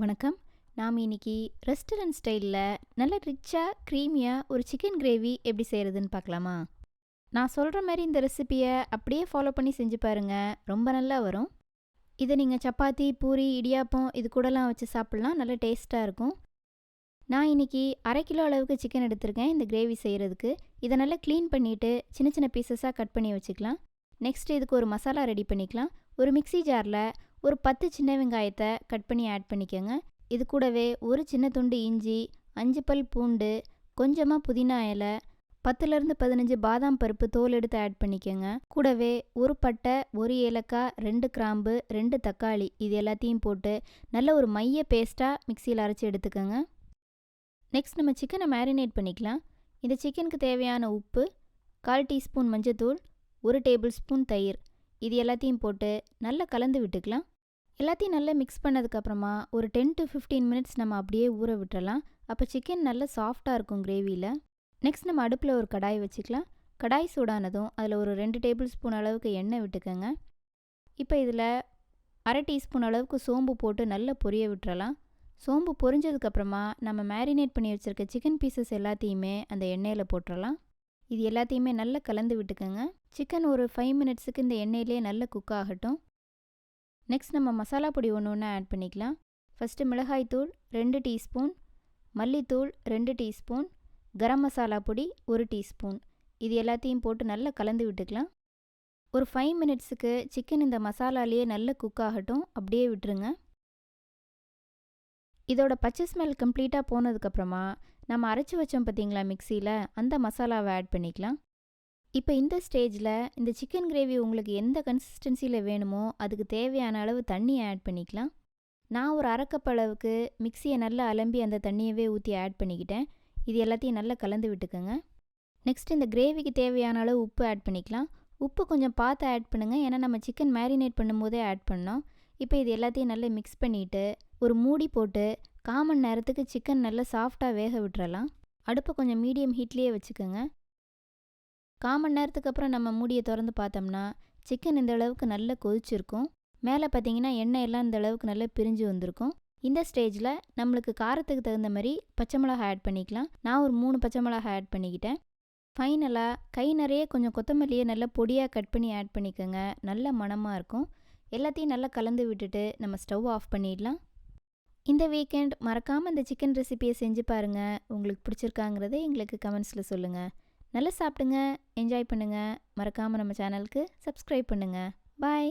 வணக்கம். நாம் இன்னைக்கு ரெஸ்டாரண்ட் ஸ்டைலில் நல்ல ரிச்சாக க்ரீமியாக ஒரு சிக்கன் கிரேவி எப்படி செய்கிறதுன்னு பார்க்கலாமா? நான் சொல்கிற மாதிரி இந்த ரெசிபியை அப்படியே ஃபாலோ பண்ணி செஞ்சு பாருங்க. ரொம்ப நல்லா வரும். இதை நீங்கள் சப்பாத்தி பூரி இடியாப்பம் இது கூடலாம் வச்சு சாப்பிட்லாம். நல்ல டேஸ்ட்டாக இருக்கும். நான் இன்னைக்கு அரை கிலோ அளவுக்கு சிக்கன் எடுத்திருக்கேன் இந்த கிரேவி செய்கிறதுக்கு இதை நல்லா க்ளீன் பண்ணிவிட்டு சின்ன சின்ன பீசஸாக கட் பண்ணி வச்சுக்கலாம். நெக்ஸ்ட் இதுக்கு ஒரு மசாலா ரெடி பண்ணிக்கலாம். ஒரு மிக்ஸி ஜாரில் ஒரு பத்து சின்ன வெங்காயத்தை கட் பண்ணி ஆட் பண்ணிக்கோங்க. இது கூடவே ஒரு சின்ன துண்டு இஞ்சி அஞ்சு பல் பூண்டு கொஞ்சமாக புதினா இலை பத்துலேருந்து பதினஞ்சு பாதாம் பருப்பு தோல் எடுத்து ஆட் பண்ணிக்கோங்க. கூடவே ஒரு பட்டை ஒரு ஏலக்காய் ரெண்டு கிராம்பு ரெண்டு தக்காளி இது எல்லாத்தையும் போட்டு நல்ல ஒரு மைய பேஸ்ட்டாக மிக்சியில் அரைச்சி எடுத்துக்கோங்க. நெக்ஸ்ட் நம்ம சிக்கனை மேரினேட் பண்ணிக்கலாம். இந்த சிக்கனுக்கு தேவையான உப்பு கால் டீஸ்பூன் மஞ்சத்தூள் ஒரு டேபிள் ஸ்பூன் தயிர் இது எல்லாத்தையும் போட்டு நல்லா கலந்து விட்டுக்கலாம். எல்லாத்தையும் நல்லா மிக்ஸ் பண்ணதுக்கப்புறமா ஒரு டென் டு ஃபிஃப்டீன் மினிட்ஸ் நம்ம அப்படியே ஊற விட்டுறலாம். அப்போ சிக்கன் நல்லா சாஃப்டாக இருக்கும் கிரேவியில் நெக்ஸ்ட் நம்ம அடுப்பில் ஒரு கடாய் வச்சுக்கலாம். கடாய் சூடானதும் அதில் ஒரு ரெண்டு டேபிள் ஸ்பூன் அளவுக்கு எண்ணெய் விட்டுக்கோங்க. இப்போ இதில் அரை டீஸ்பூன் அளவுக்கு சோம்பு போட்டு நல்லா பொரிய விட்டுறலாம். சோம்பு பொரிஞ்சதுக்கப்புறமா நம்ம மேரினேட் பண்ணி வச்சுருக்க சிக்கன் பீசஸ் எல்லாத்தையுமே அந்த எண்ணெயில் போட்டுடலாம் இது எல்லாத்தையுமே நல்லா கலந்து விட்டுக்கோங்க. சிக்கன் ஒரு ஃபைவ் மினிட்ஸுக்கு இந்த எண்ணெயிலே நல்லா குக் ஆகட்டும். நெக்ஸ்ட் நம்ம மசாலா பொடி ஒன்று ஒன்று ஆட் பண்ணிக்கலாம். ஃபஸ்ட்டு மிளகாய்த்தூள் ரெண்டு டீஸ்பூன் மல்லித்தூள் ரெண்டு டீஸ்பூன் கரம் மசாலா பொடி ஒரு டீஸ்பூன் இது எல்லாத்தையும் போட்டு நல்லா கலந்து விட்டுக்கலாம். ஒரு ஃபைவ் மினிட்ஸுக்கு சிக்கன் இந்த மசாலாலேயே நல்லா குக் ஆகட்டும். அப்படியே விட்டுருங்க. இதோட பச்சை ஸ்மெல் கம்ப்ளீட்டாக போனதுக்கப்புறமா நம்ம அரைச்சி வச்சோம் பார்த்தீங்களா மிக்சியில் அந்த மசாலாவை ஆட் பண்ணிக்கலாம். இப்போ இந்த ஸ்டேஜில் இந்த சிக்கன் கிரேவி உங்களுக்கு எந்த கன்சிஸ்டன்சியில் வேணுமோ அதுக்கு தேவையான அளவு தண்ணியை ஆட் பண்ணிக்கலாம். நான் ஒரு அரைக்கப் அளவுக்கு மிக்சியை நல்லா அலம்பி அந்த தண்ணியவே ஊற்றி ஆட் பண்ணிக்கிட்டேன். இது எல்லாத்தையும் நல்லா கலந்து விட்டுக்கோங்க. நெக்ஸ்ட் இந்த கிரேவிக்கு தேவையான அளவு உப்பு ஆட் பண்ணிக்கலாம். உப்பு கொஞ்சம் பார்த்து ஆட் பண்ணுங்கள் ஏன்னா நம்ம சிக்கன் மேரினேட் பண்ணும்போதே ஆட் பண்ணோம். இப்போ இது எல்லாத்தையும் நல்லா மிக்ஸ் பண்ணிவிட்டு ஒரு மூடி போட்டு காமன் நேரத்துக்கு சிக்கன் நல்லா சாஃப்டாக வேக விட்டுறலாம். அடுப்பை கொஞ்சம் மீடியம் ஹீட்லேயே வச்சுக்கோங்க. காமன் நேரத்துக்கு அப்புறம் நம்ம மூடியை திறந்து பார்த்தோம்னா சிக்கன் இந்த அளவுக்கு நல்லா கொதிச்சிருக்கும். மேலே பார்த்தீங்கன்னா எண்ணெய் எல்லாம் இந்த அளவுக்கு நல்லா பிரிஞ்சு வந்திருக்கும். இந்த ஸ்டேஜில் நம்மளுக்கு காரத்துக்கு தகுந்த மாதிரி பச்சை மிளகா ஆட் பண்ணிக்கலாம். நான் ஒரு மூணு பச்சை மிளகா ஆட் பண்ணிக்கிட்டேன். ஃபைனலாக கை நிறைய கொஞ்சம் கொத்தமல்லியை நல்லா பொடியாக கட் பண்ணி ஆட் பண்ணிக்கோங்க. நல்ல மணமாக இருக்கும். எல்லாத்தையும் நல்லா கலந்து விட்டுட்டு நம்ம ஸ்டவ் ஆஃப் பண்ணிடலாம். இந்த வீக்கெண்ட் மறக்காமல் இந்த சிக்கன் ரெசிபியை செஞ்சு பாருங்கள் உங்களுக்கு பிடிச்சிருக்காங்கிறத எங்களுக்கு கமெண்ட்ஸில் சொல்லுங்கள் நல்லா சாப்பிடுங்க என்ஜாய் பண்ணுங்கள் மறக்காமல் நம்ம சேனலுக்கு சப்ஸ்கிரைப் பண்ணுங்கள் பாய்